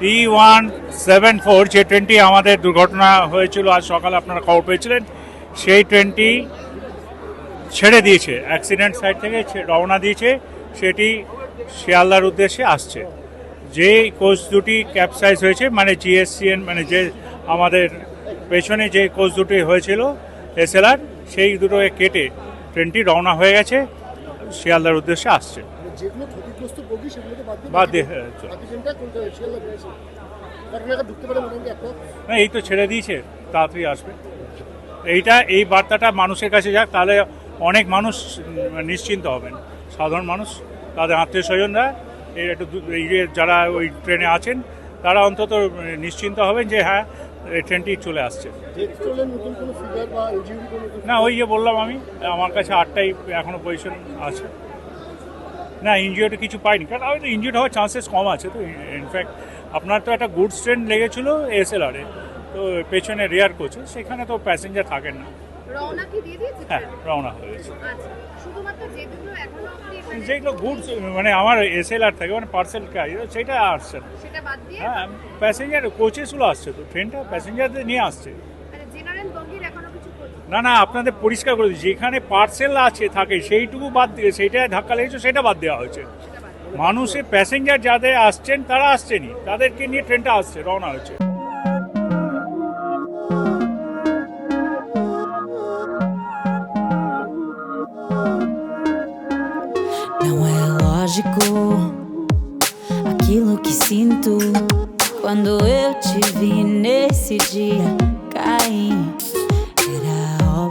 Three one seven four যে ট্রেনটি আমাদের দুর্ঘটনা হয়েছিল, আজ সকালে আপনারা খবর পেয়েছিলেন, সেই ট্রেনটি ছেড়ে দিয়েছে অ্যাক্সিডেন্ট সাইড থেকে রওনা দিয়েছে, সেটি শিয়ালদার উদ্দেশ্যে আসছে। যে কোচ দুটি ক্যাপসাইজ হয়েছে মানে জিএসসিএন মানে যে আমাদের পেছনে যে কোচ দুটি হয়েছিল এসএলআর সেই দুটোকে কেটে ট্রেনটি রওনা হয়ে গেছে, শিয়ালদার উদ্দেশ্যে আসছে। যেগুলো ক্ষতিগ্রস্ত বগি সেগুলোকে বাদ দিয়ে বাদ দিয়ে হ্যাঁ, বাকি ট্রেনটা শিয়ালদা নাগাদ ঢুকতে পারে মোটামুটি একটা। না এই তো ছেড়ে দিয়েছে তাড়াতাড়ি আসবে। এইটা এই বার্তাটা মানুষের কাছে যাক তাহলে অনেক মানুষ নিশ্চিন্ত হবেন। সাধারণ মানুষ তাদের আত্মীয় স্বজনরা এই একটু দু- এই যে যারা ওই ট্রেনে আছেন তারা অন্তত নিশ্চিন্ত হবেন যে হ্যাঁ এই ট্রেনটি চলে আসছে। না ওই যে বললাম আমি আমার কাছে আটটাই এখনও পজিশন আছে। না ইনজিওর্ড কিছু পাইনি। কারণ আমি তো ইনজিওর্ড হওয়ার চান্সেস কম আছে। তো ইনফ্যাক্ট আপনার তো একটা গুডস ট্রেন লেগেছিল এসএলআরে তো পেছনে রেয়ার কোচে সেখানে তো প্যাসেঞ্জার থাকেন না। রওনা হ্যাঁ রওনা হয়ে গেছে। আচ্ছা। যেগুলো মানে যেগুলো গুডস মানে আমার এসএলআর থাকে মানে পার্সেল কাজ সেটা আসছে না। হ্যাঁ প্যাসেঞ্জার কোচেসগুলো আসছে। তো ট্রেনটা প্যাসেঞ্জারদের নিয়ে আসছে মানে জেনারেল বগির এখনও কিছু ক্ষতি না না, আপনাদের পরিষ্কার করে দিচ্ছি যেখানে পার্সেল আছে থাকে, সেইটুকু বাদ দিয়ে, সেইটা ধাক্কা লেগেছে, সেটা বাদ দেওয়া হয়েছে। মানুষের প্যাসেঞ্জার যাদের আসছেন, তারা আসছেনই তাদেরকে নিয়ে ট্রেনটা আসছে, রওনা হয়েছে aquilo que sinto quando eu te vi nesse dia cair.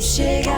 shake